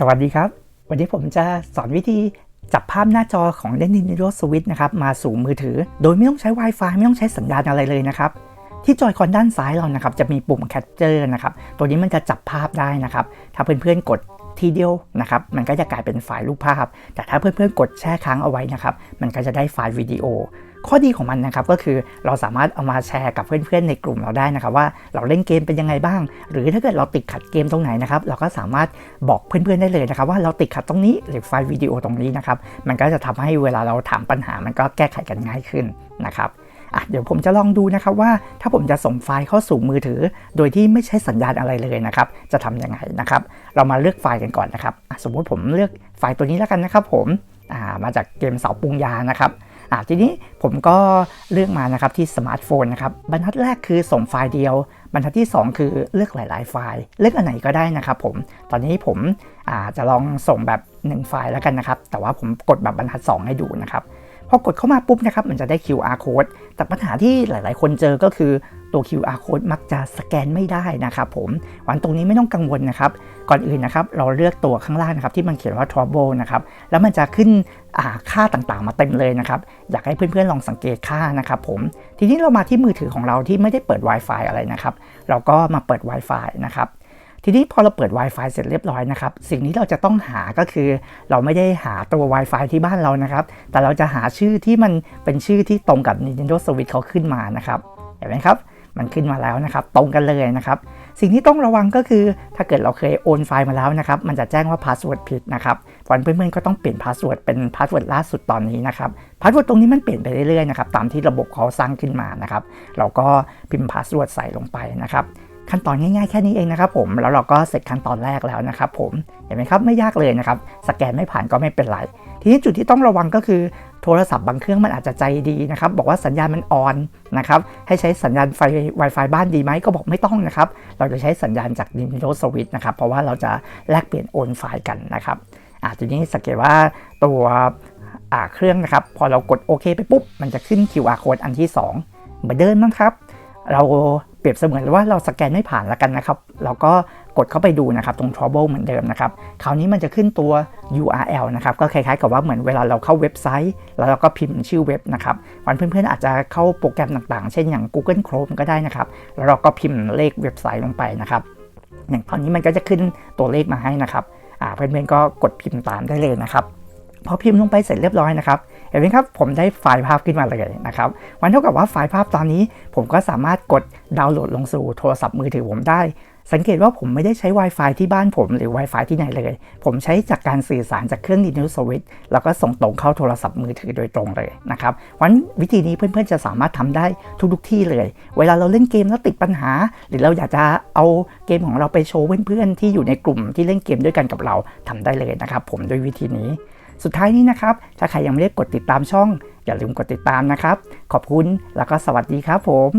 สวัสดีครับ วันนี้ผมจะสอนวิธีจับภาพหน้าจอของ Nintendo Switch นะครับ มาสู่มือถือ โดยไม่ต้องใช้ Wi-Fi ไม่ต้องใช้สัญญาณอะไรเลยนะครับ ที่จอยคอนด้านซ้ายเรานะครับ จะมีปุ่ม Capture นะครับ ตัวนี้มันจะจับภาพได้นะครับ ถ้าเพื่อนๆกดทีเดียวนะครับ มันก็จะกลายเป็นไฟล์รูปภาพ แต่ถ้าเพื่อนๆกดแช่ค้างเอาไว้นะครับ มันก็จะได้ไฟล์วิดีโอ ข้อดีของมันนะครับก็คือเราสามารถเอามาแชร์กับเพื่อนๆในกลุ่มเราได้นะครับว่าเราเล่นเกมเป็นยังไงบ้าง หรือถ้าเกิดเราติดขัดเกมตรงไหนนะครับเราก็สามารถบอกเพื่อนๆได้เลยนะครับว่าเราติดขัดตรงนี้หรือไฟล์วิดีโอตรงนี้นะครับมันก็จะทำให้เวลาเราถามปัญหามันก็แก้ไขกันง่ายขึ้นนะครับ่ะเดี๋ยวผมจะลองดูนะครับว่าถ้าผมจะส่งไฟล์เข้าสู่มือถือ โดยที่ไม่ใช้สัญญาณอะไรเลยนะครับ จะทำยังไงนะครับ เรามาเลือกไฟล์กันก่อนนะครับ สมมุติผมเลือกไฟล์ตัวนี้แล้วกันนะครับ ผมมาจากเกมเสาปรุงยานะครับ อ่าทีนี้ผมก็เลือกมานะครับที่สมาร์ทโฟนนะครับบรรทัดแรกคือส่งไฟล์เดียว บรรทัดที่ 2 คือเลือกหลาย ๆ ไฟล์ เลือกอันไหนก็ได้นะครับผมตอนนี้ผมอ่าจะลองส่งแบบ 1 ไฟล์แล้วกันนะครับ แต่ว่าผมกดแบบบรรทัด 2 ให้ดูนะครับ พอกดเข้ามาปุ๊บนะครับมันจะได้ QR code แต่ปัญหาที่หลาย ๆ คนเจอก็คือตัว QR code มักจะสแกนไม่ได้นะครับผมวันตรงนี้ไม่ต้องกังวลนะครับ ก่อนอื่นนะครับเราเลือกตัวข้างล่างนะครับที่มันเขียนว่า trouble นะครับแล้วมันจะขึ้นค่าต่างๆ มาเต็มเลยนะครับ อยากให้เพื่อนๆลองสังเกตค่านะครับผม ทีนี้เรามาที่มือถือของเราที่ไม่ได้เปิด Wi-Fi อะไรนะครับ เราก็มาเปิด Wi-Fi นะครับ ทีนี้พอเราเปิด Wi-Fi เสร็จเรียบร้อยนะครับ สิ่งที่เราจะต้องหาก็คือ เราไม่ได้หาตัว Wi-Fi ที่บ้านเรานะครับ แต่เราจะหาชื่อที่มันเป็นชื่อที่ตรงกับ Nintendo Switch เขาขึ้นมานะครับ เห็นไหมครับ มันขึ้นมาแล้วนะครับ ตรงกันเลยนะครับ สิ่งที่ต้องระวังก็คือ ถ้าเกิดเราเคยโอนไฟล์มาแล้วนะครับ มันจะแจ้งว่าพาสเวิร์ดผิดนะครับเพราะเพื่อนๆก็ต้องเปลี่ยนพาสเวิร์ดเป็นพาสเวิร์ดล่าสุดตอนนี้นะครับ พาสเวิร์ดตรงนี้มันเปลี่ยนไปเรื่อยๆนะครับ ตามที่ระบบเขาสร้างขึ้นมานะครับ เราก็พิมพ์พาสเวิร์ดใส่ลงไปนะครับ ขั้นตอนง่ายๆแค่นี้เองนะครับผมแล้วเราก็เสร็จขั้นตอนแรกแล้วนะครับผมเห็นไหมครับไม่ยากเลยนะครับสแกนไม่ผ่านก็ไม่เป็นไร ทีนี้จุดที่ต้องระวังก็คือโทรศัพท์บางเครื่องมันอาจจะใจดีนะครับบอกว่าสัญญาณมันออนนะครับให้ใช้สัญญาณไฟ Wi-Fi บ้านดีไหมก็บอกไม่ต้องนะครับเราจะใช้สัญญาณจาก Nintendo Switch นะครับเพราะว่าเราจะแลกเปลี่ยนโอนไฟล์กันนะครับอ่าทีนี้สังเกตว่าตัวอ่าเครื่องนะครับพอเรากดโอเคไปปุ๊บมันจะขึ้น QR code อันที่ 2 เหมือนเดิมนะครับ เรา รียบเสมือนว่าเราสแกนไม่ผ่านแล้วกันนะครับเราก็กดเข้าไปดูนะครับตรง trouble เหมือนเดิมนะครับคราวนี้มันจะขึ้นตัว URL นะครับก็คล้ายๆกับว่าเหมือนเวลาเราเข้าเว็บไซต์ แล้วเราก็พิมพ์ชื่อเว็บนะครับวันเพื่อนๆอาจจะเข้าโปรแกรมต่างๆ เช่นอย่าง Google Chrome ก็ได้นะครับแล้วเราก็พิมพ์เลขเว็บไซต์ลงไปนะครับอย่างตอนนี้มันก็จะขึ้นตัวเลขมาให้นะครับเพื่อนๆก็กดพิมพ์ตามได้เลยนะครับ พอพิมพ์ลงไปเสร็จเรียบร้อยนะครับเห็นไหมครับผมได้ไฟล์ภาพขึ้นมาเลยนะครับวันเท่ากับว่าไฟล์ภาพตอนนี้ ผมก็สามารถกดดาวน์โหลดลงสู่โทรศัพท์มือถือผมได้ สังเกตว่าผมไม่ได้ใช้ Wi-Fi ที่บ้านผมหรือ Wi-Fi ที่ไหนเลย ผมใช้จากการสื่อสารจากเครื่อง Nintendo Switch แล้วก็ส่งตรงเข้าโทรศัพท์มือถือโดยตรงเลยนะครับวันวิธีนี้เพื่อนๆจะสามารถทำได้ทุกๆที่เลย เวลาเราเล่นเกมแล้วติดปัญหา หรือเราอยากจะเอาเกมของเราไปโชว์เพื่อนๆที่อยู่ในกลุ่มที่เล่นเกมด้วยกันกับเราทำได้เลยนะครับผมด้วยวิธีนี้ สุดท้ายนี้นะครับ ถ้าใครยังไม่ได้กดติดตามช่อง อย่าลืมกดติดตามนะครับ ขอบคุณแล้วก็สวัสดีครับผม